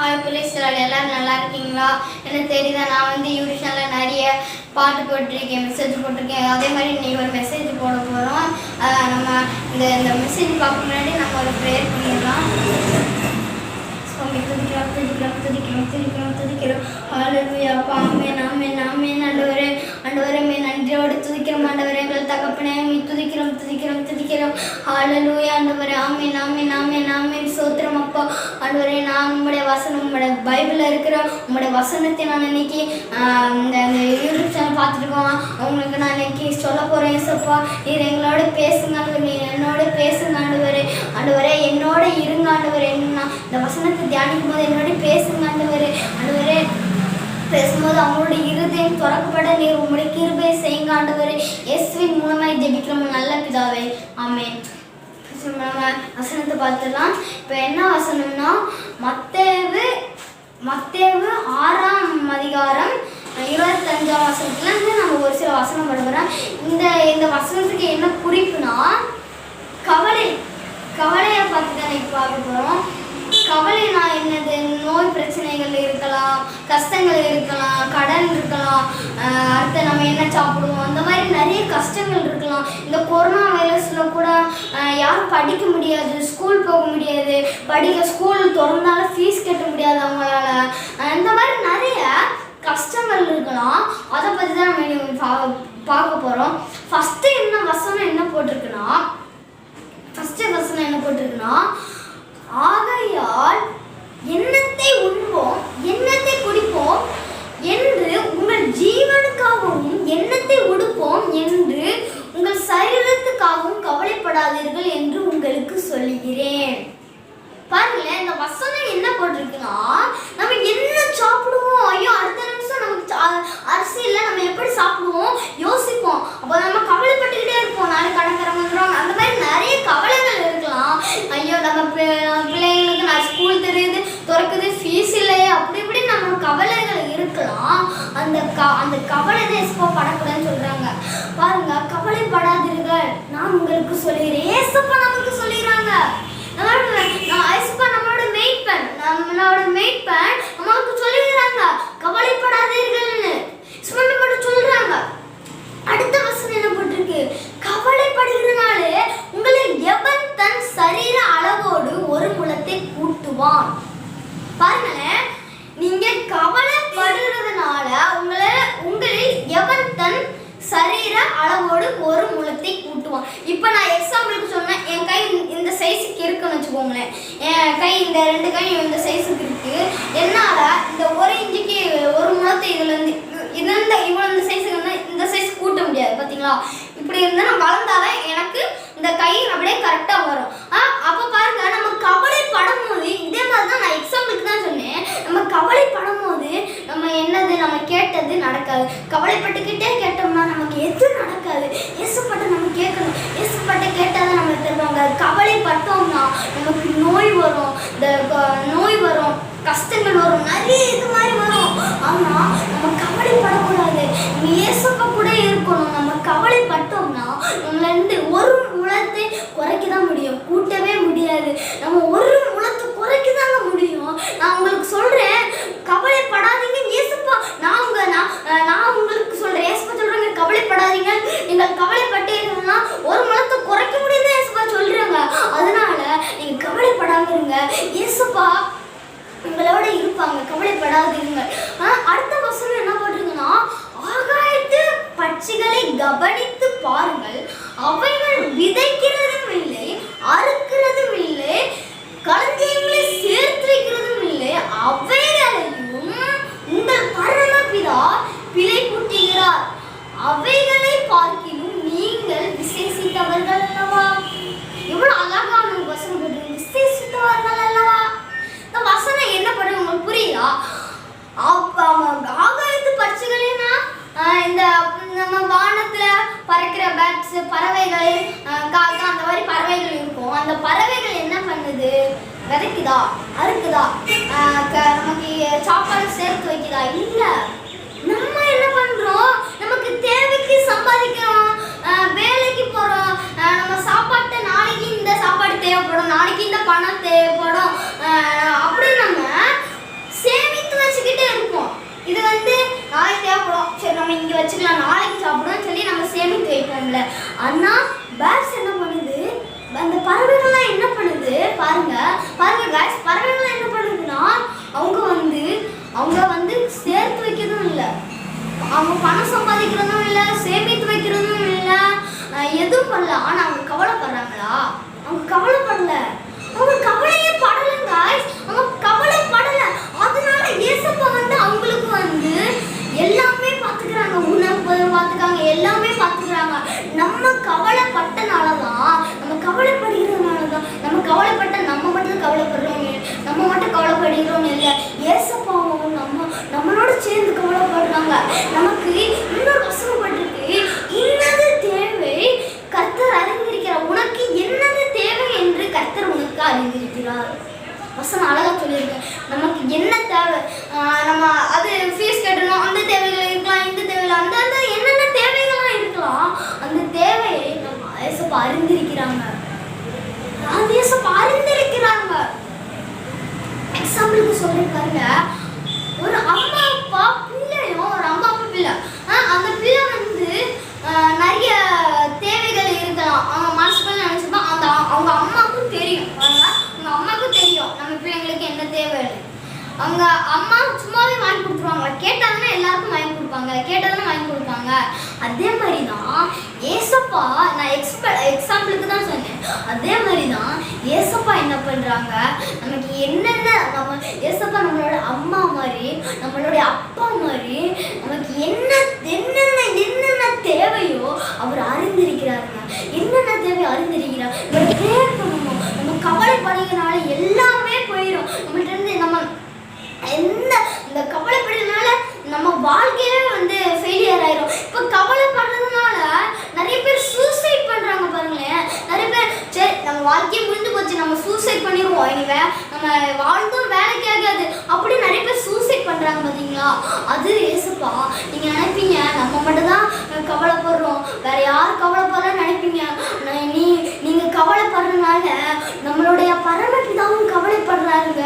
Hi Pillai's எல்லோரும் நல்லா இருக்கீங்களா? எனக்கு தெரியுதா நான் வந்து யூடியூப்ல நிறைய பாட்டு போட்டிருக்கேன் மெசேஜ் போட்டிருக்கேன். அதே மாதிரி இன்றைக்கி ஒரு மெசேஜ் போட போகிறோம் நம்ம இந்த இந்த மெசேஜ் பார்க்க முன்னாடி நம்ம ஒரு ப்ரேயர் பண்ணிடலாம். சுவாமி துதிக்கிறோம் துதிக்கிறோம் துதிக்கிறோம் துதிக்கிறோம் துதிக்கிறோம் ஹalleluya அப்பா நாமே நாமே ஆமென். ஆண்டவரே ஆண்டவரே மே துதிக்கிறோம் ஆண்டவரே எங்கள் தகப்பனே மீ துதிக்கிறோம் துதிக்கிறோம் துதிக்கிறோம். ஹalleluya ஆண்டவரே. ஆமே நாமே நாமே நாமே சோத்திரம் அப்பா. ஆண்டவரே நான் உங்களுடைய வசனம் உங்களோட பைபிளில் இருக்கிற உங்களுடைய வசனத்தை நான் இன்னைக்கு இந்த யூடியூப் சேனல் பார்த்துருக்கோம் அவங்களுக்கு நான் இன்னைக்கு சொல்ல போகிறேன் சப்பா நீர் எங்களோட பேசுங்க ஆண்டவர். நீ என்னோட பேசுங்க ஆண்டவரே. ஆண்டவரே என்னோட இருங்க ஆண்டவர். என்ன இந்த வசனத்தை தியானிக்கும் போது என்னோட பேசுங்க பேசும்போது அவங்களுடைய இருதயம் திறக்கப்பட நீர் உங்களுடைய கிருபையை செய்யுங்க ஆண்டவரே. இயேசுவின் மூலமாய் ஜெபிக்கிறோம். நல்ல பிதாவே. ஆமென். நம்ம வசனத்தை பார்த்துடலாம். இப்போ என்ன வசனம்னா மத்தேவு மத்தேவு ஆறாம் அதிகாரம் இருபத்தஞ்சாம் வசனத்துலேருந்து நம்ம ஒரு சில வசனம் படுகிறோம் இந்த இந்த வசனத்துக்கு என்ன குறிப்புனா கவலை. கவலையை பார்த்து தான் இப்போ பார்க்க போகிறோம் கவலைனா என்னது? நோய் பிரச்சனைகள் இருக்கலாம் கஷ்டங்கள் இருக்கலாம் கடன் இருக்கலாம் அடுத்து நம்ம என்ன சாப்பிடுவோம்? அந்த மாதிரி நிறைய கஷ்டங்கள் இருக்கலாம். இந்த கொரோனா வைரஸில் கூட யாரும் படிக்க முடியாது ஸ்கூல் போக முடியாது படிக்க ஸ்கூல் திறந்தாலும் ஃபீஸ் கட்ட முடியாது அவங்களால. இந்த மாதிரி நிறைய கஷ்டங்கள் இருக்கலாம். அதை பற்றி தான் நம்ம இன்னும் பார்க்க போகிறோம் ஃபஸ்ட்டு என்ன வசனம் என்ன போட்டிருக்குன்னா ஃபஸ்ட்டு வசனம் என்ன போட்டிருக்குன்னா ஆகையால் எண்ணத்தை உண்போம் எண்ணத்தை குடிப்போம் என்று உங்கள் ஜீவனுக்காகவும் எண்ணத்தை உடுப்போம் என்று உங்கள் சரீரத்துக்காகவும் கவலைப்படாதீர்கள் என்று உங்களுக்கு சொல்கிறேன் பாருங்களேன் இந்த வசனம் என்ன போட்டிருக்குன்னா நம்ம என்ன சாப்பிடுவோம் ஐயோ அடுத்த நிமிஷம் நமக்கு சா- அரிசி இல்லை நம்ம எப்படி சாப்பிடுவோம் யோசிப்போம் அப்போ நம்ம கவலைப்பட்டுக்கிட்டே இருப்போம் நாளைக்கு கடற்கரை வந்துடும் அந்த மாதிரி நிறைய கவலைகள் இருக்கலாம் ஐயோ நம்ம பி- பிள்ளைங்களுக்கு நான் ஸ்கூல் தெரியுது திறக்குது ஃபீஸ் இல்லையே அப்படி இப்படி நம்ம கவலைகள் இருக்கலாம் அந்த க அந்த கவலை தான் எஸ்போ படக்கூடாதுன்னு சொல்றாங்க பாருங்க கவலைப்படாதீர்கள் நான் உங்களுக்கு சொல்லுகிறேன் ஏசப்பா நமக்கு சொல்லிடுறாங்க நம்மளோட நான் ஐஸ்பா நம்மளோட மெயிட் பேன் நம்மளோட மெயிட் பேன் நமக்கு சொல்லிடுறாங்க கவலைப்படாதீர்கள்னு சுமந்து மட்டும் சொல்றாங்க அடுத்த வசனம் என்ன போட்டிருக்கு கவலைப்படுகிறனாலே உங்களில் எவன் தன் சரீர அளவோடு ஒரு முளத்தை கூட்டுவான் பாருங்களேன் நீங்க கவலைப்படுறதுனால உங்களை உங்களில் எவன் தன் சரீர அளவோடு ஒரு முழத்தை கூட்டுவான். இப்போ நான் எக்ஸாம்பிளுக்கு சொன்னேன் என் கை இந்த சைஸுக்கு இருக்குன்னு வச்சுக்கோங்களேன். என் கை இந்த ரெண்டு கை இந்த சைஸுக்கு இருக்கு. என்னால் இந்த ஒரு இன்ச்சுக்கு ஒரு முழத்தை இதுலேருந்து இந்த இவ்வளோ இந்த சைஸுக்கு வந்து இந்த சைஸ் கூட்ட முடியாது பார்த்தீங்களா இப்படி இருந்தால் நான் வளர்ந்தாதான் எனக்கு இந்த கை அப்படியே கரெக்டாக வரும். ஆ அப்போ பாருங்க நம்ம கவலைப்படும் போது இதே மாதிரி தான் நான் எக்ஸாம்பிளுக்கு தான் சொன்னேன். நம்ம கவலைப்படும் போது நம்ம என்னது நம்ம கேட்டது நடக்காது. கவலைப்பட்டு கேட்டோம்னா நமக்கு எது நடக்காது ஏசப்பட்ட நம்ம கேட்கணும் ஏசப்பட்ட கேட்டால் தான் நம்ம தருவாங்க கவலைப்பட்டோம்னா நமக்கு நோய் வரும். இந்த நோய் வரும். கஷ்டங்கள் வரும். நிறைய இது மாதிரி வரும். ஆனால் நம்ம கவலைப்படக்கூடாது. நம்ம ஏசப்ப கூட இருக்கணும். நம்ம கவலைப்பட்டோம்னா நம்மள இருந்து ஒரு உலகத்தை குறைக்க தான் முடியும். கூட்டவே முடியாது. நம்ம ஒரு முளத்தை குறைக்க தாங்க முடியும் நான் உங்களுக்கு சொல்றேன் கவலைப்படாதீங்க ஏசப்பா நான் உங்க நான் அஹ் நான் உங்களுக்கு சொல்றேன் ஏசப்பா சொல்றாங்க கவலைப்படாதீங்க நீங்கள் கவலைப்பட்டீங்கன்னா ஒரு முளத்தை குறைக்க முடியும் ஏசப்பா சொல்றாங்க அதனால நீங்க கவலைப்படாம இருங்க ஏசப்பா உங்களோட இருப்பாங்க கவலைப்படாதீங்க ஆனா, அடுத்த வசனம் என்ன போட்டிருக்குன்னா ஆகாயத்து பட்சிகளை கவனித்து பாருங்கள் அவைகள் விதைக்கிறதும் இல்லை அறுக்கிறதும் இல்லை களஞ்சியங்களை சேர்த்து வைக்கிறதும் இல்லை அவைகளையும் உங்கள் பரமபிதா பிழை கூட்டுகிறார் அவைகளை பார்க்கிலும் நீங்கள் விசேஷித்தவர்கள் அல்லவா எவ்வளவு அழகான ஒரு வசனம் போட்டிருக்கு விசேஷித்தவர்கள் அல்லவா இந்த வசனம் என்ன பண்ணுது உங்களுக்கு ஆகாயத்து பட்சிகள்னா இந்த நம்ம வானத்துல பறக்கிற பேட்ஸ் பறவைகள் காக்கா அந்த மாதிரி பறவைகள் இருக்கும். அந்த பறவைகள் என்ன பண்ணுது? விதைக்குதா? அறுக்குதா? க- நமக்கு சாப்பாடு சேர்த்து வைக்குதா? இல்ல. நம்ம என்ன பண்றோம்? நமக்கு தேவைக்கு சம்பாதிக்கிறோம். வேலைக்கு போறோம். நம்ம சாப்பாட்டை நாளைக்கு இந்த சாப்பாடு தேவைப்படும். நாளைக்கு இந்த பணம் தேவைப்படும். அப்படி நம்ம சேமித்து வச்சுக்கிட்டே இருப்போம். இது வந்து நாளைக்கு தேவைப்படும் சரி நம்ம இங்கே வச்சுக்கலாம். நாளைக்கு சாப்பிடுவோம்னு சொல்லி நம்ம சேமித்து வைப்போம்ல. ஆனால் பேர்ட்ஸ் என்ன பண்ணுது? அந்த பறவைகள்லாம் என்ன பண்ணுது? பாருங்க. பாருங்க கேஸ் பறவைகள்லாம் என்ன பண்ணுதுன்னா அவங்க வந்து அவங்க வந்து சேர்த்து வைக்கிறதும் இல்லை. அவங்க பணம் சம்பாதிக்கிறதும் இல்லை சேமித்து வைக்கிறதும் இல்லை. எதுவும் பண்ணல. ஆனால் அவங்க கவலைப்படுறாங்களா? அவங்க கவலைப்படல. அவங்க கவலையே படலங்க அவங்க ஏசப்பா வந்து அவங்களுக்கு வந்து எல்லாமே பார்த்துக்கிறாங்க உணவு பார்த்துக்காங்க எல்லாமே பார்த்துக்கிறாங்க. நம்ம கவலைப்பட்டனால தான் நம்ம கவலைப்படுகிறதுனால தான் நம்ம கவலைப்பட்ட நம்ம மட்டும் கவலைப்படுறோம் நம்ம மட்டும் கவலைப்படுகிறோம் இல்லை. ஏசப்பாவும் நம்ம நம்மளோட சேர்ந்து கவலைப்படுறாங்க. நமக்கு இன்னொரு கஷ்டப்பட்டுருக்கு இன்னது தேவை கர்த்தர் அறிந்திருக்கிறார் உனக்கு என்னது தேவை என்று கர்த்தர் உனக்கு அறிந்திருக்கிறார். வசனம் அழகாக சொல்லியிருக்கேன் நமக்கு என்ன தேவை? நம்ம அது ஃபீஸ் கட்டணும் அந்த தேவைகள் இருக்கலாம் இந்த தேவைகள் அந்த அந்த என்னென்ன தேவைகள்லாம் இருக்கலாம் அந்த தேவையை நம்ம ஏசப்பா அறிந்திருக்கிறாங்க அது ஏசப்பா அறிந்திருக்கிறாங்க எக்ஸாம்பிளுக்கு சொல்றேன் பாருங்க. ஒரு அம்மா அப்பா பிள்ளையும் ஒரு அம்மா அப்பா பிள்ளை. அந்த பிள்ளை வந்து நிறைய தேவைகள் இருக்கலாம். அவங்க மனசுக்குள்ள நினைச்சுப்பா அந்த அவங்க அம்மாவுக்கும் தெரியும். அவங்க அம்மாவுக்கும் தெரியும். நம்ம பிள்ளைங்களுக்கு என்ன தேவை அவங்க அம்மா சும்மாவே வாங்கி கொடுத்துருவாங்க. கேட்டாங்கன்னா எல்லாருக்கும் வாங்கி கொடுப்பாங்க. கேட்டதானே வாங்கி கொடுப்பாங்க. அதே மாதிரி தான் ஏசப்பா நான் எக்ஸ்ப எக்ஸாம்பிளுக்கு தான் சொன்னேன். அதே மாதிரி தான் ஏசப்பா என்ன பண்ணுறாங்க நமக்கு என்னென்ன நம்ம ஏசப்பா நம்மளோட அம்மா மாதிரி நம்மளுடைய அப்பா மாதிரி நமக்கு என்ன என்னென்ன என்னென்ன தேவையோ அவர் அறிந்திருக்கிறாருங்க. என்னென்ன தேவையோ அறிந்திருக்கிறார். நம்ம ப்ரேயர் பண்ணணும். நம்ம கவலைப்படுகிறனால எல்லாமே போயிடும் நம்ம எந்த இந்த கவலைப்படுறதுனால நம்ம வாழ்க்கையே வந்து ஃபெயிலியர் ஆயிரும் இப்போ கவலைப்படுறதுனால நிறைய பேர் சூசைட் பண்றாங்க பாருங்களேன் நிறைய பேர் சரி நம்ம வாழ்க்கையே முடிஞ்சு போச்சு நம்ம சூசைட் பண்ணிடுவோம் இனிமே நம்ம வாழ்ந்தும் வேலைக்கு ஆகாது அப்படி நிறைய பேர் சூசைட் பண்றாங்க பாத்தீங்களா அது ஏசுப்பா நீங்க நினைப்பீங்க நம்ம மட்டும் தான் கவலைப்படுறோம் வேற யார் கவலைப்படுறோம்னு நினைப்பீங்க நான் நீ நீங்க கவலைப்படுறதுனால நம்மளுடைய பரமபிதாவும் கவலைப்படுறாருங்க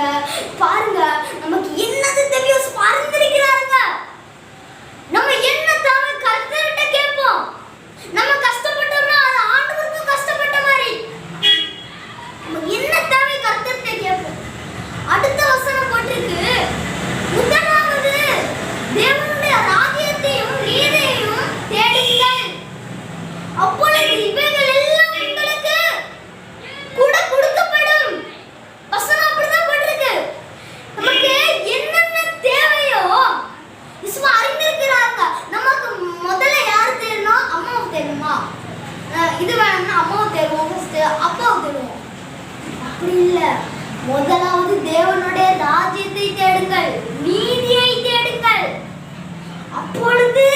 பாருங்க நமக்கு என்னது தேவையோ பறந்திருக்கிறாருங்க நம்ம என்ன தேவை கர்த்தர்கிட்ட கேட்போம் நம்ம கஷ்டப்பட்டோம்னா அது ஆண்டவருக்கும் கஷ்டப்பட்ட மாதிரி நமக்கு என்ன தேவை கர்த்தர்கிட்ட கேட்போம் அடுத்த வசனம் போட்டிருக்கு முதலாவது தேவனுடைய ராஜ்யத்தையும் நீதியையும் தேடுங்கள் அப்பொழுது இவைகள் எல்லாம் உங்களுக்கு கூட கொடுக்கப்படும் வசனம் அப்படிதான் போட்டிருக்கு நமக்கு என்னென்ன தேவையோ விசுவா அறிந்திருக்கிறாங்க நமக்கு முதல்ல யார் தேடணும் அம்மாவை தேடணுமா அஹ் இது வேணும்னா அம்மாவை தேடுவோம் ஃபர்ஸ்ட் அப்பாவை தேடுவோம் அப்படி இல்ல முதலாவது தேவனுடைய ராஜ்யத்தை தேடுங்கள் நீதியை தேடுங்கள். அப்பொழுது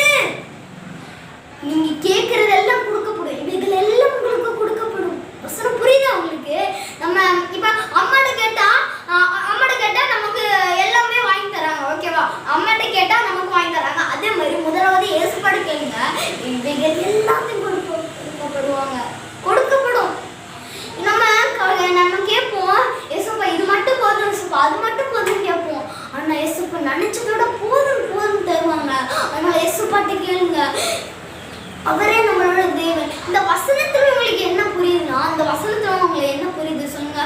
நீங்க கேட்கறது எல்லாம் கொடுக்கப்படும் இவைகள் எல்லாம் உங்களுக்கு கொடுக்கப்படும். வசனம் புரியுதா உங்களுக்கு? நம்ம இப்ப அம்மாட்ட கேட்டா அஹ், அம்மாட்ட கேட்டா நமக்கு எல்லாமே வாங்கி தராங்க ஓகேவா அம்மாட்ட கேட்டா நமக்கு வாங்கி தராங்க. அதே மாதிரி முதலாவது ஏசுபாடு கேளுங்க இவைகள் எல்லாத்தையும் கொடுக்க கொடுக்கப்படுவாங்க கொடுக்கப்படும் நம்ம க- நம்ம கேட்போம் ஏசப்பா இது மட்டும் போதும் ஏசப்பா அது மட்டும் போதும் கேட்போம் ஆனா ஏசப்பா நினைச்சதோட போதும் போதும் தருவாங்க அதனால ஏசப்பாட்ட கேளுங்க அவரே நம்மளோட தேவன் இந்த வசனத்துல உங்களுக்கு என்ன புரியுதுன்னா அந்த வசனத்துல உங்களுக்கு என்ன புரியுது சொல்லுங்க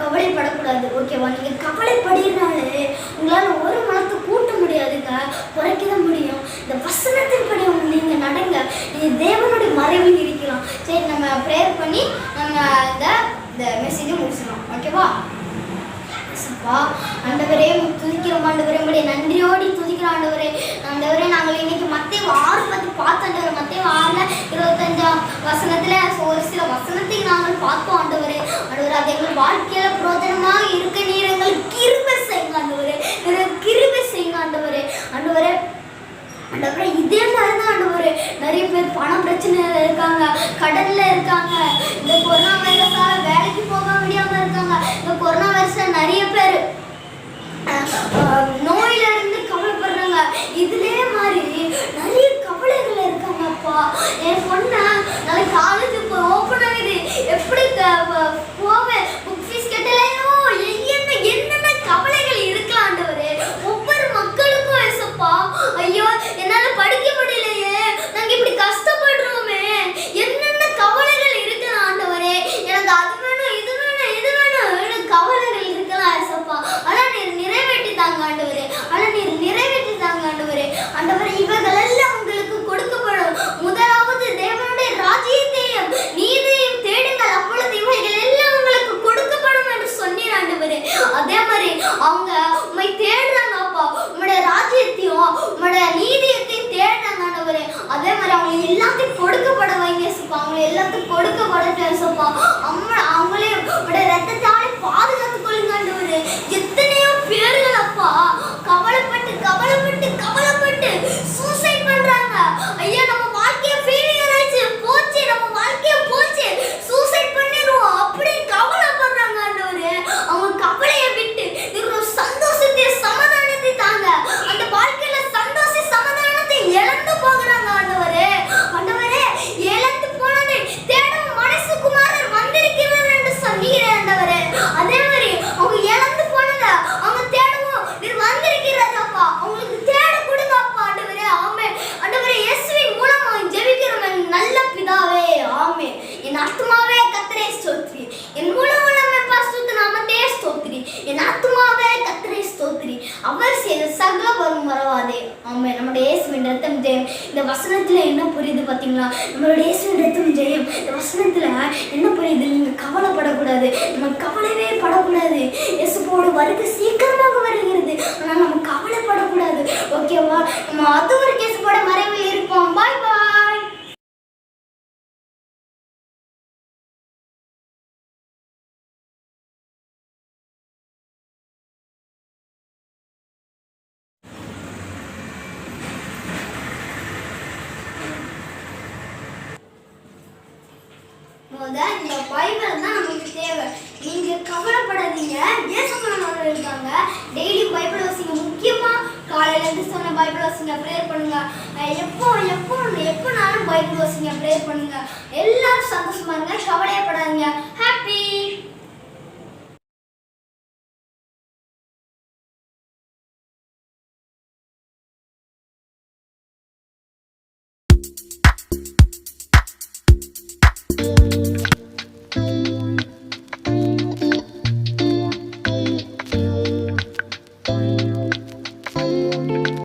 கவலைப்படக்கூடாது ஓகேவா நீங்க கவலைப்படுறதுனாலே உங்களால ஒரு மனத்தை கூட்ட முடியாதுங்க குறைக்க தான் முடியும் இந்த வசனத்தின்படி நீங்க நடங்க. இது தேவனுடைய மறைவில் இருக்கலாம் சரி நம்ம ப்ரேயர் பண்ணி நம்ம இந்த இந்த மெசேஜை முடிச்சிடலாம். ஓகேவா அப்பா ஆண்டவரே துதிக்கிறோம் ஆண்டவரே. உங்களுடைய நன்றியோடி துதிக்கிறோம் ஆண்டவரே. ஆண்டவரே நாங்கள் இன்னைக்கு மத்திய ஆறு பத்தி பார்த்து ஆண்டவர் மத்திய ஆறுல இருபத்தஞ்சாம் வசனத்துல ஒரு சில வசனத்தை நாங்கள் பார்த்தோம் ஆண்டவரே. ஆண்டவரே அது எங்கள் வாழ்க்கையில பிரோஜனமாக இருக்க நீர் எங்களுக்கு கிருபை செய்யுங்க ஆண்டவரே எங்களுக்கு கிருபை செய்யுங்க ஆண்டவரே ஆண்டவரே ஆண்டவரே இதே மாதிரி தான் ஆண்டவரே நிறைய பேர் பண பிரச்சனையில கடல்ல இருக்காங்க. இந்த கொரோனா வைரஸால வேலைக்கு போக முடியாம இருக்காங்க. இந்த கொரோனா வைரஸ்ல நிறைய பேர். நோயில இருந்து கவலைப்படுறாங்க. இதுலயே மாதிரி நிறைய கவலைகள் இருக்காங்கப்பா. என் பொண்ணு நாளைக்கு காலேஜ் on the ரத்தம் ஜெயம். இந்த வசனத்துல என்ன புரியுது பாத்தீங்களா? நம்மளுடைய இயேசுவின் ரத்தம் ஜெயம். இந்த வசனத்துல என்ன புரியுது? நீங்கள் கவலைப்படக்கூடாது. நம்ம கவலைவே படக்கூடாது. இயேசுவோட வருகை சீக்கிரமாக வருகிறது. ஆனா நம்ம கவலைப்படக்கூடாது. ஓகேவா? நம்ம அது ஒரு கேசுவோட மறைவில் இருப்போம். பாய் பாய் போத இந்த பைபிள் தான் நமக்கு தேவை. நீங்க கவலைப்படாதீங்க. ஏசமானவர் இருக்காங்க. டெய்லி பைபிள் வாசிங்க. முக்கியமா காலையில இருந்து சொன்ன பைபிள் வாசிங்க. ப்ரேயர் பண்ணுங்க. எப்போ எப்போ எப்போனாலும் பைபிள் வாசிங்க. ப்ரேயர் பண்ணுங்க. எல்லாரும் சந்தோஷமா இருங்க. கவலையப்படாதீங்க. ஹாப்பி